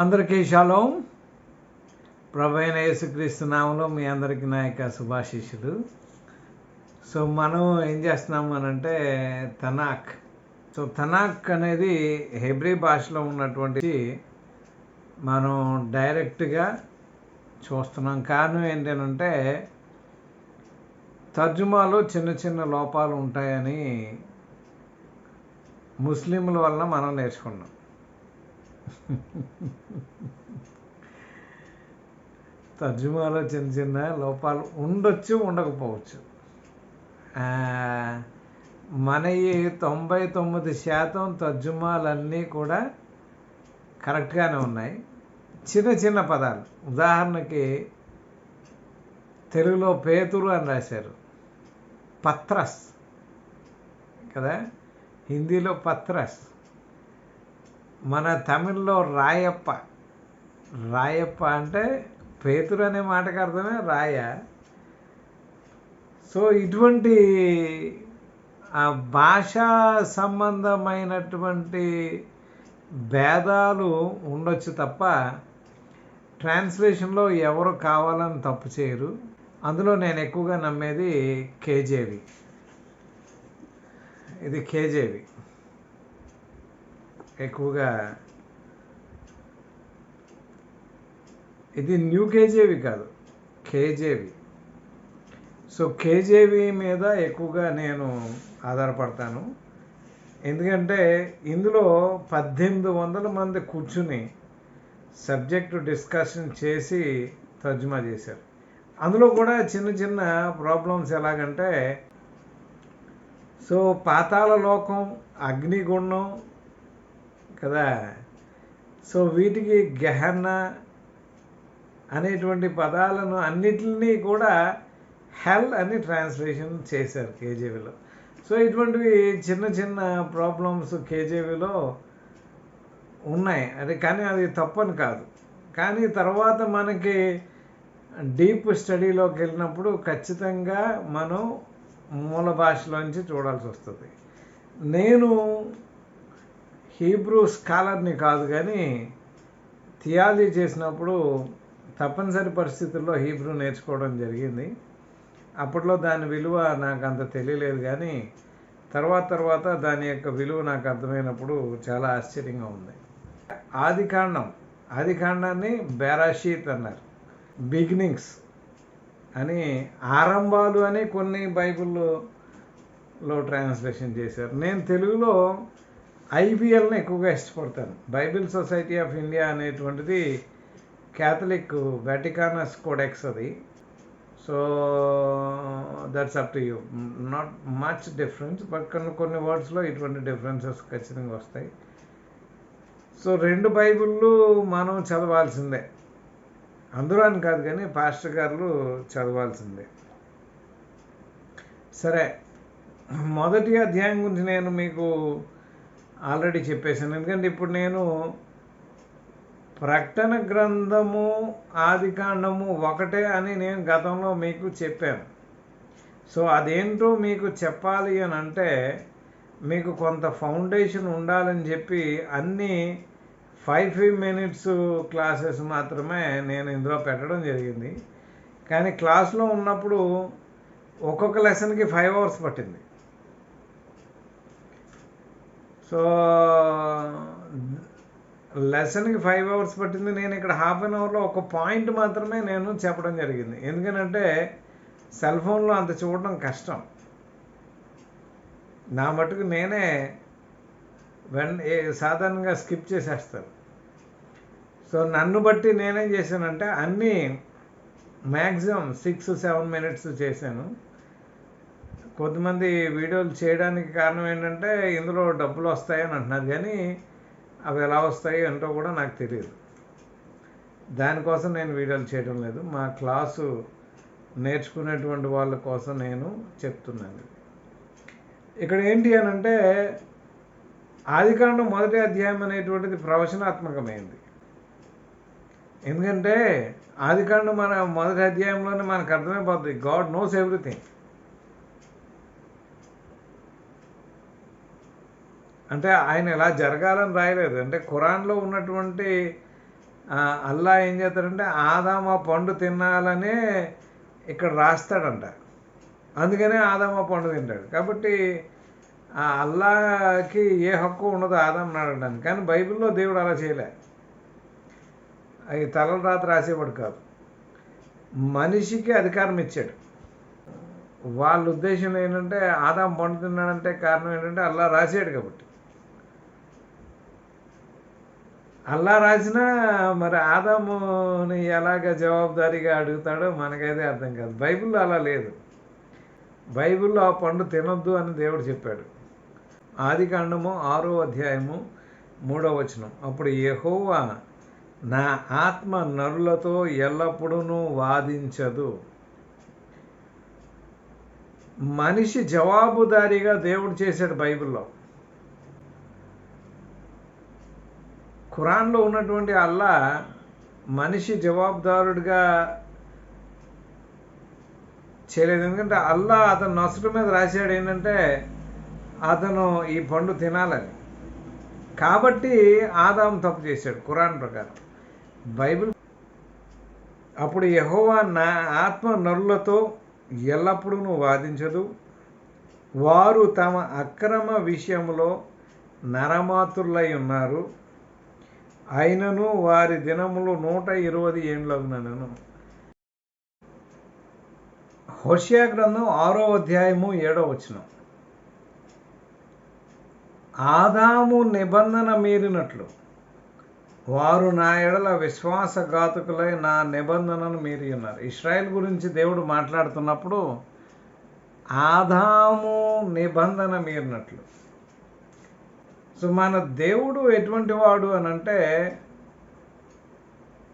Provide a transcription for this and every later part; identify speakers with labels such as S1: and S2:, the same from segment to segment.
S1: అందరికీ షాలోం. ప్రభైన యేసుక్రీస్తు నామంలో మీ అందరికీ నా యొక్క సో మనం ఏం చేస్తున్నాము అని అంటే తనాక్. సో తనాక్ అనేది హెబ్రీ భాషలో ఉన్నటువంటి మనం డైరెక్ట్గా చూస్తున్నాం. కారణం ఏంటంటే తర్జుమాలో చిన్న చిన్న లోపాలు ఉంటాయని ముస్లింల వలన మనం నేర్చుకున్నాం. తర్జుమాలో చిన్న చిన్న లోపాలు ఉండొచ్చు ఉండకపోవచ్చు. మన ఈ తొంభై తొమ్మిది శాతం తర్జుమాలన్నీ కూడా కరెక్ట్గానే ఉన్నాయి. చిన్న చిన్న పదాలు. ఉదాహరణకి తెలుగులో పేతురు అని రాశారు. పత్రస్. కదా? హిందీలో పత్రస్. మన తమిళ్ళో రాయప్ప. రాయప్ప అంటే పేతురు అనే మాటకు అర్థమే రాయ. సో ఇటువంటి ఆ భాషా సంబంధమైనటువంటి భేదాలు ఉండొచ్చు తప్ప ట్రాన్స్లేషన్లో ఎవరు కావాలని తప్పు చేయరు. అందులో నేను ఎక్కువగా నమ్మేది కేజేవి. ఇది కేజేవి. ఎక్కువగా ఇది న్యూ కేజేవి కాదు కేజేవి. సో కేజేవి మీద ఎక్కువగా నేను ఆధారపడతాను. ఎందుకంటే ఇందులో పద్దెనిమిది వందల మంది కూర్చుని సబ్జెక్టు డిస్కషన్ చేసి తర్జుమా చేశారు. అందులో కూడా చిన్న చిన్న ప్రాబ్లమ్స్ ఎలాగంటే సో పాతాల లోకం అగ్నిగుండం కదా? సో వీటికి గహన అనేటువంటి పదాలను అన్నిటినీ కూడా హెల్ అని ట్రాన్స్లేషన్ చేశారు కేజీవీలో. సో ఇటువంటివి చిన్న చిన్న ప్రాబ్లమ్స్ కేజీవీలో ఉన్నాయి. అది కానీ అది తప్పని కాదు. కానీ తర్వాత మనకి డీప్ స్టడీలోకి వెళ్ళినప్పుడు ఖచ్చితంగా మనం మూల భాషలోంచి చూడాల్సి వస్తుంది. నేను హీబ్రూ స్కాలర్ని కాదు కానీ థియాలజీ చేసినప్పుడు తప్పనిసరి పరిస్థితుల్లో హీబ్రూ నేర్చుకోవడం జరిగింది. అప్పట్లో దాని విలువ నాకు అంత తెలియలేదు కానీ తర్వాత తర్వాత దాని యొక్క విలువ నాకు అర్థమైనప్పుడు చాలా ఆశ్చర్యంగా ఉంది. ఆదికాండం ఆదికాండాన్ని బేరాషీత్ అన్నారు. బిగినింగ్స్ అని ఆరంభాలు అని కొన్ని బైబిల్లో ట్రాన్స్లేషన్ చేశారు. నేను తెలుగులో ఐబిఎల్ని ఎక్కువగా ఇష్టపడతాను. బైబిల్ సొసైటీ ఆఫ్ ఇండియా అనేటువంటిది క్యాథలిక్ వెటికానస్ కోడెక్స్ అది. So that's up to you. Not much difference but కొన్ని కొన్ని వర్డ్స్లో ఇటువంటి డిఫరెన్సెస్ ఖచ్చితంగా వస్తాయి. సో రెండు బైబిళ్ళు మనం చదవాల్సిందే. అందరూ అని కాదు కానీ పాస్టర్ గారు చదవాల్సిందే. సరే మొదటి అధ్యాయం గురించి నేను మీకు ఆల్రెడీ చెప్పేశాను. ఎందుకంటే ఇప్పుడు నేను ప్రకటన గ్రంథము ఆదికాండము ఒకటే అని నేను గతంలో మీకు చెప్పాను. సో అదేంటో మీకు చెప్పాలి అని అంటే మీకు కొంత ఫౌండేషన్ ఉండాలని చెప్పి అన్నీ ఫైవ్ ఫైవ్ మినిట్స్ క్లాసెస్ మాత్రమే నేను ఇందులో పెట్టడం జరిగింది. కానీ క్లాస్లో ఉన్నప్పుడు ఒక్కొక్క లెసన్కి ఫైవ్ అవర్స్ పట్టింది. సో లెసన్కి ఫైవ్ అవర్స్ పట్టింది. నేను ఇక్కడ హాఫ్ అన్ అవర్లో ఒక పాయింట్ మాత్రమే నేను చెప్పడం జరిగింది. ఎందుకనంటే సెల్ ఫోన్లో అంత చూడడం కష్టం. నా మటుకు నేనే వెన్ సాధారణంగా స్కిప్ చేసేస్తాను సో నన్ను బట్టి నేనేం చేశానంటే అన్నీ మ్యాక్సిమం సిక్స్ సెవెన్ మినిట్స్ చేశాను. కొంతమంది వీడియోలు చేయడానికి కారణం ఏంటంటే ఇందులో డబ్బులు వస్తాయని అంటున్నారు. కానీ అవి ఎలా వస్తాయి ఏంటో కూడా నాకు తెలియదు. దానికోసం నేను వీడియోలు చేయడం లేదు. మా క్లాసు నేర్చుకునేటువంటి వాళ్ళ కోసం నేను చెప్తున్నాను. ఇక్కడ ఏంటి అని అంటే ఆదికాండం మొదటి అధ్యాయం అనేటువంటిది ప్రవచనాత్మకమైంది. ఎందుకంటే ఆదికాండం మన మొదటి అధ్యాయంలోనే మనకు అర్థమైపోతుంది గాడ్ నోస్ ఎవ్రీథింగ్. అంటే ఆయన ఇలా జరగాలని రాయలేదు. అంటే ఖురాన్లో ఉన్నటువంటి అల్లా ఏం చేస్తాడంటే ఆదామ పండు తినాలనే ఇక్కడ రాస్తాడంట. అందుకనే ఆదామ పండు తింటాడు. కాబట్టి ఆ అల్లాకి ఏ హక్కు ఉండదు ఆదాం నాడడానికి. కానీ బైబిల్లో దేవుడు అలా చేయలే. అవి తలల రాత రాసేవాడు కాదు. మనిషికి అధికారం ఇచ్చాడు. వాళ్ళ ఉద్దేశం ఏంటంటే ఆదాం పండు తిన్నాడంటే కారణం ఏంటంటే అల్లా రాసాడు కాబట్టి. అల్లా రాసినా మరి ఆదాముని ఎలాగ జవాబుదారీగా అడుగుతాడో మనకైతే అర్థం కాదు. బైబిల్లో అలా లేదు. బైబిల్లో ఆ పండు తినొద్దు అని దేవుడు చెప్పాడు. ఆది కాండము ఆరో అధ్యాయము మూడో వచనం. అప్పుడు యహోవా నా ఆత్మ నరులతో ఎల్లప్పుడూ వాదించదు. మనిషి జవాబుదారీగా దేవుడు చేశాడు బైబిల్లో. ఖురాన్లో ఉన్నటువంటి అల్లా మనిషి జవాబుదారుడిగా చేయలేదు. ఎందుకంటే అల్లా అతను నొసటి మీద రాశాడు ఏంటంటే అతను ఈ పండు తినాలని. కాబట్టి ఆదాం తప్పు చేశాడు ఖురాన్ ప్రకారం. బైబిల్ అప్పుడు యహోవా నా ఆత్మ నరులతో ఎల్లప్పుడూ వాదించదు. వారు తమ అక్రమ విషయంలో నరమాతులై ఉన్నారు. అయినను వారి దినములు నూట ఇరవై ఏండ్లగునను హోషియా గ్రంథం ఆరో అధ్యాయము ఏడో వచనం. ఆదాము నిబంధన మీరినట్లు వారు నా ఎడల విశ్వాసఘాతుకులై నా నిబంధనను మీరి ఉన్నారు. ఇస్రాయల్ గురించి దేవుడు మాట్లాడుతున్నప్పుడు ఆదాము నిబంధన మీరినట్లు సో మన దేవుడు ఎటువంటి వాడు అని అంటే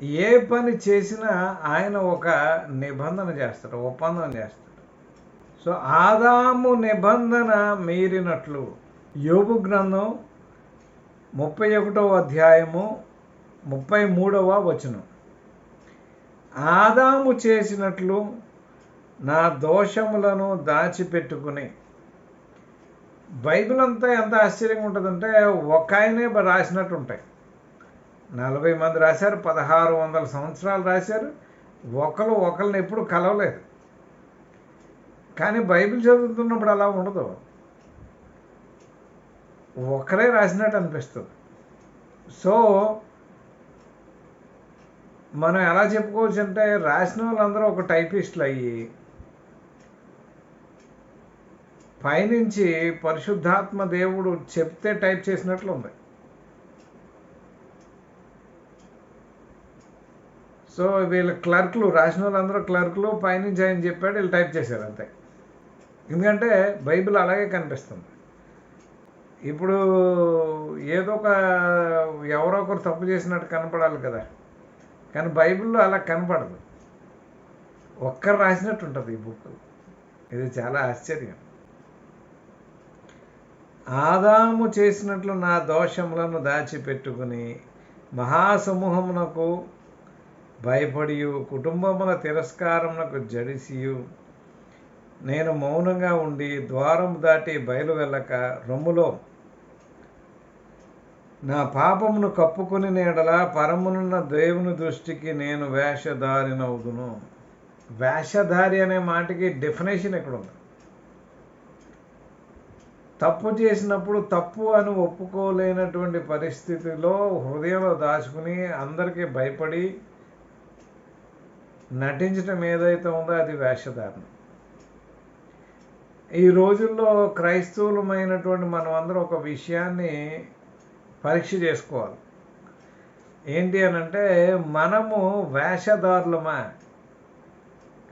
S1: ఏ పని చేసినా ఆయన ఒక నిబంధన చేస్తాడు ఒప్పందం చేస్తాడు. సో ఆదాము నిబంధన మీరినట్లు యోగు గ్రంథం ముప్పై ఒకటవ అధ్యాయము ముప్పై మూడవ వచనం. ఆదాము చేసినట్లు నా దోషములను దాచిపెట్టుకుని బైబిల్ అంతా ఎంత ఆశ్చర్యంగా ఉంటుందంటే ఒక ఆయనే రాసినట్టు ఉంటాయి నలభై మంది రాశారు పదహారు వందల సంవత్సరాలు రాశారు ఒకరు ఒకరిని ఎప్పుడు కలవలేదు. కానీ బైబిల్ చదువుతున్నప్పుడు అలా ఉండదు. ఒకరే రాసినట్టు అనిపిస్తుంది. సో మనం ఎలా చెప్పుకోవచ్చు అంటే రాసిన వాళ్ళందరూ ఒక టైపిస్టులు అయ్యి పైనుంచి పరిశుద్ధాత్మ దేవుడు చెప్తే టైప్ చేసినట్లు ఉంది సో వీళ్ళ క్లర్క్లు రాసిన వాళ్ళందరూ క్లర్క్లు పైనుంచి ఆయన చెప్పాడు వీళ్ళు టైప్ చేశారు అంతే. ఎందుకంటే బైబిల్ అలాగే కనిపిస్తుంది. ఇప్పుడు ఏదో ఒక ఎవరో ఒకరు తప్పు చేసినట్టు కనపడాలి కదా. కానీ బైబిల్లో అలా కనపడదు. ఒక్కరు రాసినట్టు ఉంటుంది ఈ బుక్. ఇది చాలా ఆశ్చర్యం. ఆదాము చేసినట్లు నా దోషములను దాచిపెట్టుకుని మహాసమూహమునకు భయపడియు కుటుంబముల తిరస్కారమునకు జడిసియు. నేను మౌనంగా ఉండి ద్వారం దాటి బయలు వెళ్ళక రొమ్ములో నా పాపమును కప్పుకొని నేడల పరమునున్న దేవుని దృష్టికి నేను వేషధారినవుదును. వేషధారి అనే మాటకి డెఫినేషన్ ఎక్కడ ఉంది తప్పు చేసినప్పుడు తప్పు అని ఒప్పుకోలేనటువంటి పరిస్థితిలో హృదయంలో దాచుకుని అందరికీ భయపడి నటించడం ఏదైతే ఉందో అది వేషధారణ. ఈ రోజుల్లో క్రైస్తవులమైనటువంటి మనం అందరం ఒక విషయాన్ని పరీక్ష చేసుకోవాలి. ఏంటి అని అంటే మనము వేషధారులమా?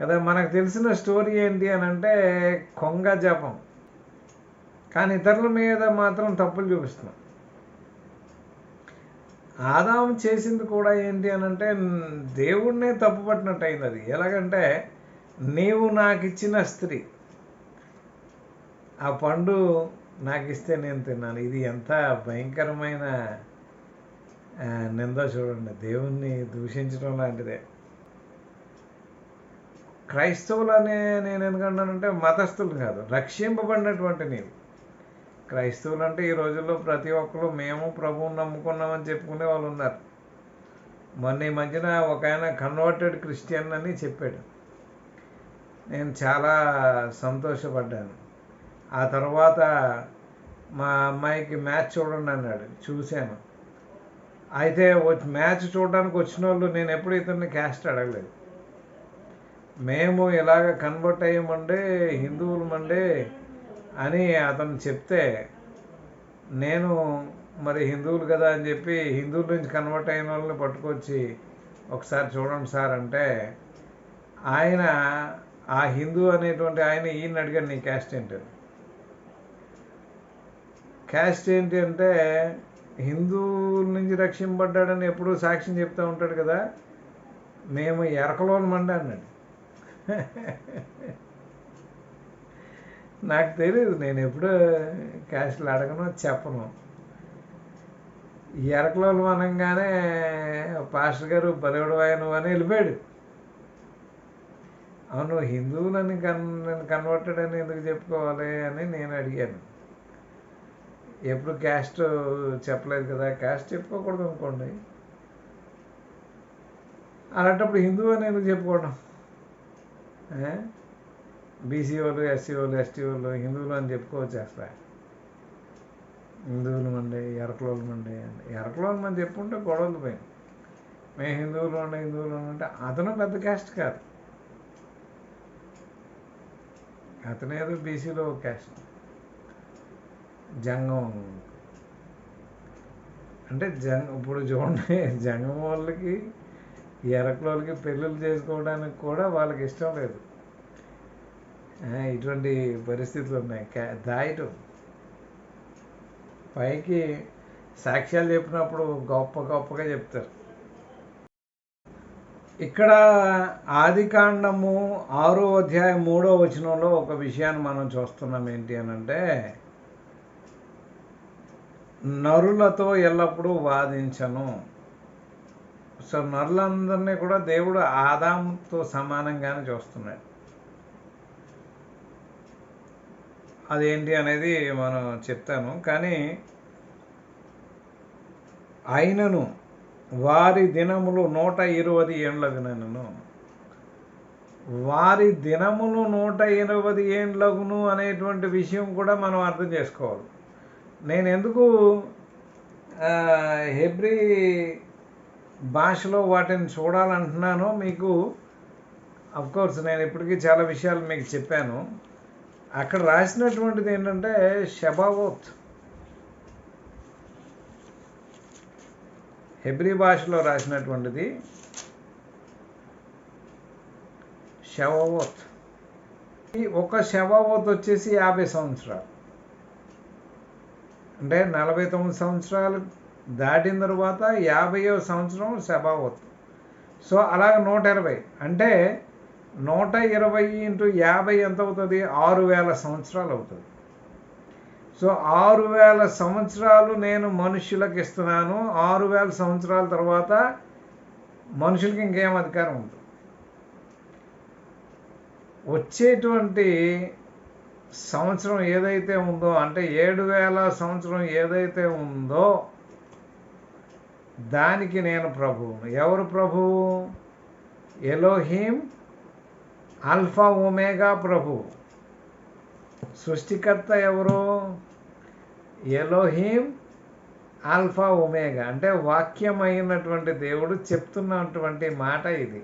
S1: కదా మనకు తెలిసిన స్టోరీ ఏంటి అని అంటే కొంగ జపం. కానీ ఇతరుల మీద మాత్రం తప్పులు చూపిస్తున్నాం. ఆదాం చేసింది కూడా ఏంటి అని అంటే దేవుడినే తప్పు పట్టినట్టు అయింది అది. ఎలాగంటే నీవు నాకు ఇచ్చిన స్త్రీ ఆ పండు నాకు ఇస్తే నేను తిన్నాను. ఇది ఎంత భయంకరమైన ఆ, నింద చూడండి. దేవుణ్ణి దూషించడం లాంటిదే. క్రైస్తవులు అనే నేను ఎందుకంటానంటే మతస్థులు కాదు రక్షింపబడినటువంటి నీవు. క్రైస్తవులు అంటే ఈ రోజుల్లో ప్రతి ఒక్కరు మేము ప్రభువుని నమ్ముకున్నామని చెప్పుకునే వాళ్ళు ఉన్నారు. మొన్న ఈ మధ్యన ఒక ఆయన కన్వర్టెడ్ క్రిస్టియన్ అని చెప్పాడు. నేను చాలా సంతోషపడ్డాను. ఆ తర్వాత మా అమ్మాయికి మ్యాచ్ చూడండి అన్నాడు. చూశాను. అయితే వచ్చి- మ్యాచ్ చూడడానికి వచ్చిన వాళ్ళు నేను ఎప్పుడు ఇతన్ని క్యాస్ట్ అడగలేదు. మేము ఇలాగ కన్వర్ట్ అయ్యమండే హిందువులమండే అని అతను చెప్తే నేను మరి హిందువులు కదా అని చెప్పి హిందువుల నుంచి కన్వర్ట్ అయిన వాళ్ళని పట్టుకొచ్చి ఒకసారి చూడండి సార్ అంటే ఆయన ఆ హిందూ అనేటువంటి ఆయన ఈయన అడిగాడు నీ క్యాస్ట్ ఏంటి? క్యాస్ట్ ఏంటి అంటే హిందువుల నుంచి రక్షింపడ్డాడని ఎప్పుడూ సాక్ష్యం చెప్తూ ఉంటాడు కదా మేము ఎరకలోనమండి అన్నాడు. నాకు తెలియదు నేను ఎప్పుడు క్యాష్లు అడగను చెప్పను. ఎరకలోలు అనగానే పాస్టర్ గారు బలివడు ఆయన అని వెళ్ళిపోయాడు. అవును హిందువులని కన్ కన్వర్టెడ్ అని ఎందుకు చెప్పుకోవాలి అని నేను అడిగాను. ఎప్పుడు క్యాస్ట్ చెప్పలేదు కదా క్యాస్ట్ చెప్పుకోకూడదు అనుకోండి. అలాంటప్పుడు హిందువు అని ఎందుకు చెప్పుకోవడం? బీసీ వాళ్ళు ఎస్సీ వాళ్ళు ఎస్టీ వాళ్ళు హిందువులు అని చెప్పుకోవచ్చు అసలు. హిందువులు మండి ఎరకలోళ్ళు మండి ఎరకలోళ్ళు మంది చెప్పుకుంటే గొడవలు పోయింది మేము హిందువులు ఉండే హిందువులు అంటే అతను పెద్ద క్యాస్ట్ కాదు. అతనేదో బీసీలో బీసీలో క్యాస్ట్. జంగం. అంటే జంగ ఇప్పుడు చూడండి జంగం వాళ్ళకి ఎరకలోళ్ళకి పెళ్ళిళ్ళు చేసుకోవడానికి కూడా వాళ్ళకి ఇష్టం లేదు. ఇటువంటి పరిస్థితులు ఉన్నాయి. క్యా- దాయటం పైకి సాక్ష్యాలు చెప్పినప్పుడు గొప్ప గొప్పగా చెప్తారు. ఇక్కడ ఆది కాండము ఆరో అధ్యాయం మూడో వచనంలో ఒక విషయాన్ని మనం చూస్తున్నాం ఏంటి అని అంటే నరులతో ఎల్లప్పుడూ వాదించను. సో నరులందరినీ కూడా దేవుడు ఆదాంతో సమానంగానే చూస్తున్నాడు. అదేంటి అనేది మనం చెప్తాను. కానీ అయినను వారి దినములు నూట ఇరవై ఏండ్లగునను. వారి దినములు నూట ఇరవై ఏండ్లగును అనేటువంటి విషయం కూడా మనం అర్థం చేసుకోవాలి. నేను ఎందుకు హెబ్రి భాషలో వాటిని చూడాలంటున్నానో మీకు అఫ్కోర్స్ నేను ఇప్పటికీ చాలా విషయాలు మీకు చెప్పాను. అక్కడ రాసినటువంటిది ఏంటంటే షబావోత్ హెబ్రీ భాషలో రాసినటువంటిది శవవోత్ ఈ ఒక శవవోత్ వచ్చేసి యాభై సంవత్సరాలు. అంటే నలభై తొమ్మిది సంవత్సరాలు దాటిన తర్వాత యాభైవ సంవత్సరం శబావత్. సో అలాగ నూట ఇరవై. అంటే నూట ఇరవై ఇంటూ యాభై ఎంత అవుతుంది? ఆరు వేల సంవత్సరాలు అవుతుంది. సో ఆరు వేల సంవత్సరాలు నేను మనుషులకు ఇస్తున్నాను. ఆరు వేల సంవత్సరాల తర్వాత మనుషులకి ఇంకేం అధికారం ఉంటుంది వచ్చేటువంటి సంవత్సరం ఏదైతే ఉందో అంటే ఏడు వేల సంవత్సరం ఏదైతే ఉందో దానికి నేను ప్రభువు ఎవరు ప్రభువు? ఎలోహీం ఆల్ఫా ఒమేగా ప్రభు. సృష్టికర్త ఎవరు? Elohim alpha omega. అంటే వాక్యమైనటువంటి దేవుడు చెప్తున్నటువంటి మాట ఇది.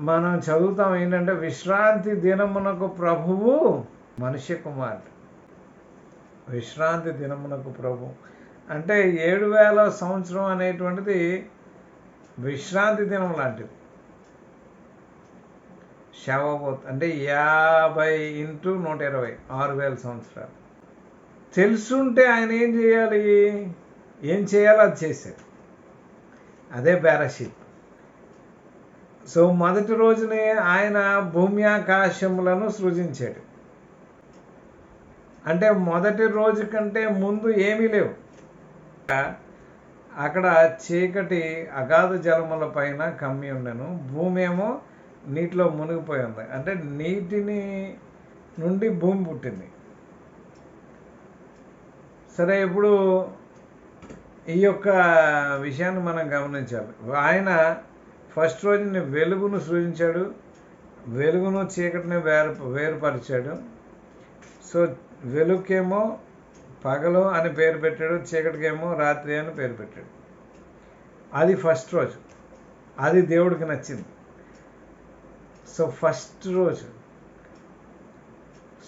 S1: మనం చదువుతాం ఏంటంటే విశ్రాంతి దినమునకు ప్రభువు మనుష్య కుమారుడు. విశ్రాంతి దినమునకు ప్రభు. అంటే ఏడు వేల సంవత్సరం అనేటువంటిది విశ్రాంతి దినం లాంటిది. శవబోత్ అంటే యాభై ఇంటూ నూట ఇరవై ఆరు వేల సంవత్సరాలు. తెలుసుంటే ఆయన ఏం చేయాలి? ఏం చేయాలో అది చేశారు అదే పారాషిప్ సో మొదటి రోజునే ఆయన భూమి ఆకాశములను సృజించాడు. అంటే మొదటి రోజు కంటే ముందు ఏమీ లేవు. అక్కడ చీకటి అగాధ జలముల పైన కమ్మి ఉండను. భూమి ఏమో నీటిలో మునిగిపోయి ఉంది అంటే నీటిని నుండి భూమి పుట్టింది. సరే ఇప్పుడు ఈ యొక్క విషయాన్ని మనం గమనించాలి. ఆయన ఫస్ట్ రోజుని వెలుగును సృజించాడు. వెలుగును చీకటిని వేరు వేరుపరిచాడు. సో వెలుగుకేమో పగలు అని పేరు పెట్టాడు చీకటికేమో రాత్రి అని పేరు పెట్టాడు. అది ఫస్ట్ రోజు. అది దేవుడికి నచ్చింది. సో ఫస్ట్ రోజు.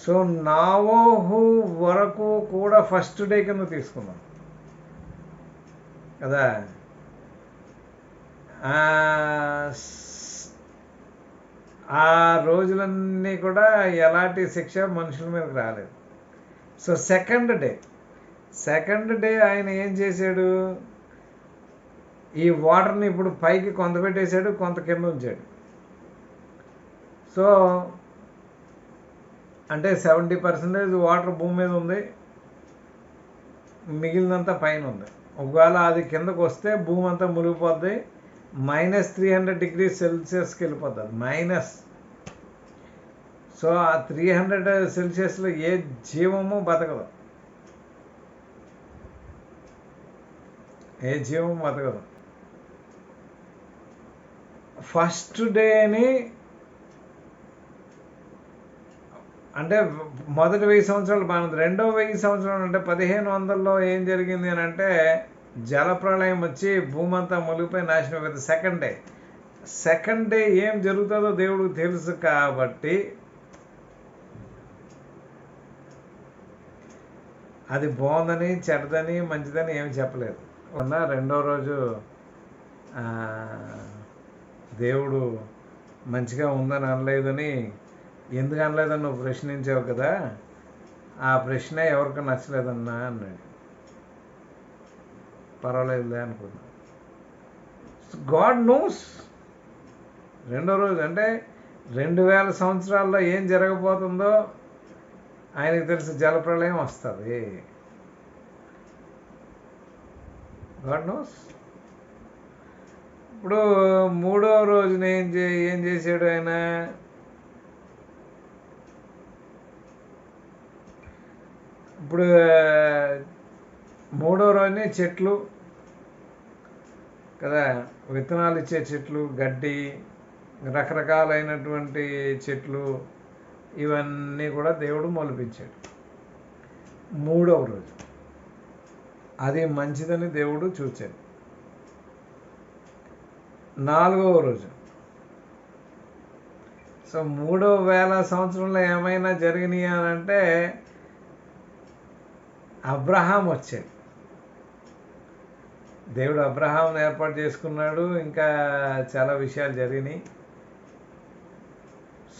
S1: సో నావోహు వరకు కూడా ఫస్ట్ డే కింద తీసుకున్నాం. కదా? ఆ రోజులన్నీ కూడా ఎలాంటి శిక్ష మనుషుల మీదకి రాలేదు. So second day. Second day ఆయన ఏం చేశాడు? ఈ వాటర్ని ఇప్పుడు పైకి కొంత పెట్టేశాడు కొంత కింద ఉంచాడు. సో అంటే సెవెంటీ పర్సెంటేజ్ వాటర్ భూమి మీద ఉంది. మిగిలినంతా పైన ఉంది. ఒకవేళ అది కిందకు వస్తే భూమి అంతా మునిగిపోద్ది. మైనస్ త్రీ హండ్రెడ్ డిగ్రీ సెల్సియస్కి వెళ్ళిపోతుంది మైనస్ సో ఆ త్రీ హండ్రెడ్ సెల్సియస్లో ఏ జీవము బతకదు. ఏ జీవం బతకదు. ఫస్ట్ డేని అంటే మొదటి వెయ్యి సంవత్సరాలు బాగుంది రెండో వెయ్యి సంవత్సరాలు అంటే పదిహేను వందల్లో ఏం జరిగింది అని అంటే జలప్రళయం వచ్చి భూమి అంతా మునిగిపోయి నాశనం అయిపోయింది. సెకండ్ డే సెకండ్ డే ఏం జరుగుతుందో దేవుడికి తెలుసు కాబట్టి అది బాగుందని చెడ్డదని మంచిదని ఏమి చెప్పలేదు. ఉన్న రెండో రోజు ఆ, దేవుడు మంచిగా ఉందని అనలేదని ఎందుకు అనలేదని నువ్వు ప్రశ్నించావు కదా. ఆ ప్రశ్న ఎవరికి నచ్చలేదన్నా అన్నాడు. పర్వాలేదులే అనుకున్నా. God knows. రెండో రోజు అంటే రెండు వేల సంవత్సరాల్లో ఏం జరగబోతుందో ఆయనకు తెలిసి జలప్రళయం వస్తుంది. God knows. ఇప్పుడు మూడో రోజున ఏం చే ఏం చేశాడు ఆయన? ఇప్పుడు మూడో రోజునే చెట్లు కదా విత్తనాలు ఇచ్చే చెట్లు గడ్డి రకరకాలైనటువంటి చెట్లు ఇవన్నీ కూడా దేవుడు మొలిపించాడు. మూడవ రోజు. అది మంచిదని దేవుడు చూచాడు. నాలుగవ రోజు. సో మూడవ వేల సంవత్సరంలో ఏమైనా జరిగినాయి అని అంటే అబ్రహాం వచ్చాడు దేవుడు అబ్రహాం ఏర్పాటు చేసుకున్నాడు. ఇంకా చాలా విషయాలు జరిగినాయి.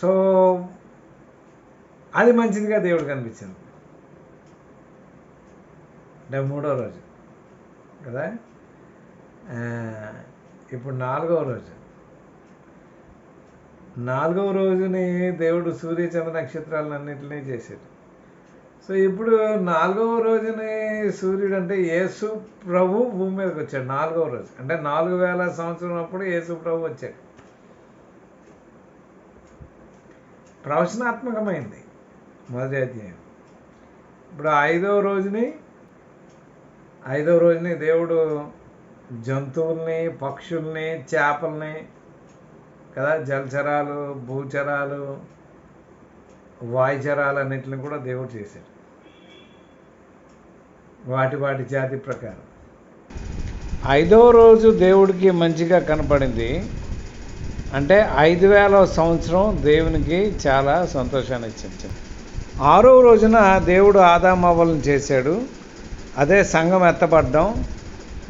S1: సో అది మంచిదిగా దేవుడు కనిపించింది. అంటే మూడో రోజు. కదా? ఇప్పుడు నాలుగవ రోజు. నాలుగవ రోజుని దేవుడు సూర్య చంద్ర నక్షత్రాలన్నింటినీ చేశాడు. సో ఇప్పుడు నాలుగవ రోజుని సూర్యుడు అంటే యేసు ప్రభు భూమి మీదకి వచ్చాడు నాలుగవ రోజు. అంటే నాలుగు వేల సంవత్సరం అప్పుడు యేసు ప్రభు వచ్చాడు. ప్రవచనాత్మకమైంది మొదటి అధ్యాయం. ఇప్పుడు ఐదవ రోజుని ఐదవ రోజుని దేవుడు జంతువుల్ని పక్షుల్ని చేపల్ని కదా జలచరాలు భూచరాలు వాయుచరాలు అన్నిటిని కూడా దేవుడు చేశాడు. వాటి వాటి జాతి ప్రకారం. ఐదవ రోజు దేవుడికి మంచిగా కనపడింది. అంటే ఐదు వేల సంవత్సరం దేవునికి చాలా సంతోషాన్ని ఇచ్చింది. ఆరో రోజున దేవుడు ఆదామవలను చేశాడు. అదే సంఘం ఎత్తపడ్డం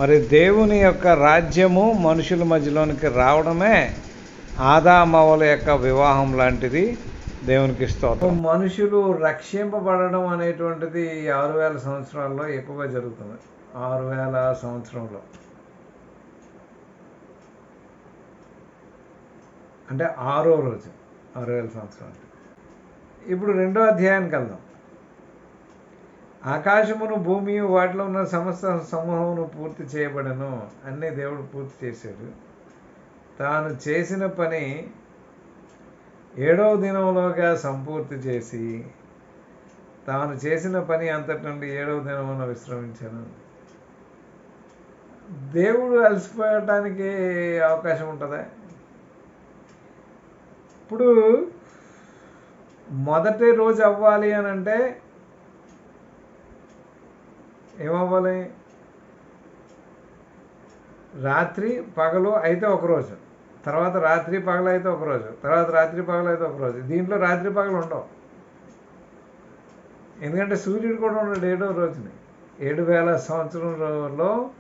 S1: మరి దేవుని యొక్క రాజ్యము మనుషుల మధ్యలోనికి రావడమే ఆదామవల యొక్క వివాహం లాంటిది. దేవునికి స్తోత్రం. మనుషులు రక్షింపబడడం అనేటువంటిది ఆరు వేల సంవత్సరాల్లో ఎక్కువగా జరుగుతుంది. ఆరు వేల సంవత్సరంలో. అంటే ఆరో రోజు ఆరు వేల సంవత్సరం ఇప్పుడు రెండో అధ్యాయానికి వెళ్దాం. ఆకాశమును భూమి వాటిలో ఉన్న సమస్త సమూహమును పూర్తి చేయబడను. అన్నీ దేవుడు పూర్తి చేశాడు. తాను చేసిన పని ఏడవ దినంలోగా సంపూర్తి చేసి తాను చేసిన పని అంతటి నుండి ఏడవ దినమున విశ్రమించాను. దేవుడు అలసిపోయటానికి అవకాశం ఉంటుందా? ఇప్పుడు మొదటి రోజు అవ్వాలి అని అంటే ఏమవ్వాలి? రాత్రి పగలు అయితే ఒక రోజు. తర్వాత రాత్రి పగలు అయితే ఒక రోజు తర్వాత రాత్రి పగలు అయితే ఒక రోజు. దీంట్లో రాత్రి పగలు ఉండవు. ఎందుకంటే సూర్యుడు కూడా ఉన్నాడు ఏడో రోజుని. ఏడు వేల సంవత్సరంలో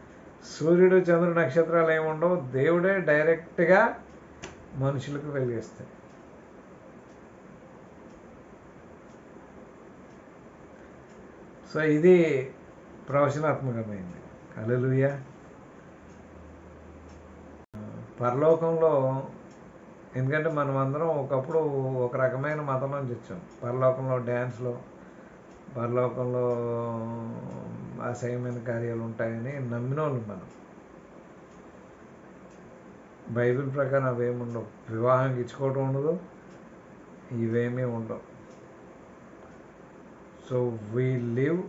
S1: సూర్యుడు చంద్రుడు నక్షత్రాలు ఏమి ఉండవు? దేవుడే డైరెక్ట్గా మనుషులకు వెలిగిస్తాయి సో ఇది ప్రవచనాత్మకమైంది. కలలుయ పరలోకంలో ఎందుకంటే మనం అందరం ఒకప్పుడు ఒక రకమైన మతం నుంచి వచ్చాం. పరలోకంలో డ్యాన్స్లో పరలోకంలో అసహ్యమైన కార్యాలు ఉంటాయని నమ్మిన వాళ్ళు మనం. బైబిల్ ప్రకారం అవేమి ఉండవు. వివాహం ఇచ్చుకోవడం ఉండదు. ఇవేమీ ఉండవు. So we live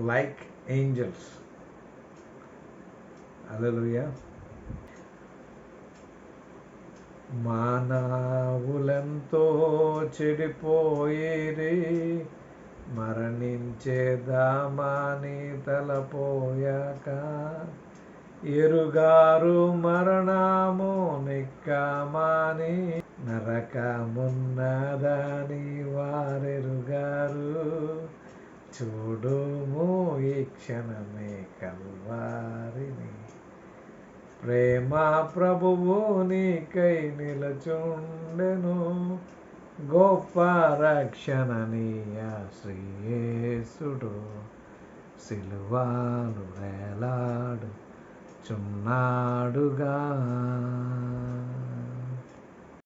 S1: like angels alleluia మానవులెంతో చెడిపోయేరి మరణించేదామాని తలపోయాక. ఎరుగారు మరణము నిక్కమాని నరకమున్నదని వారెరుగారు. చూడుము ఈ క్షణమే కల్వారిని. ప్రేమ ప్రభువు నీకై నిలచుండెను. గొప్ప రక్షణనీయ శ్రీయేసుడు. సిలువాలు వేలాడు చున్నాడుగా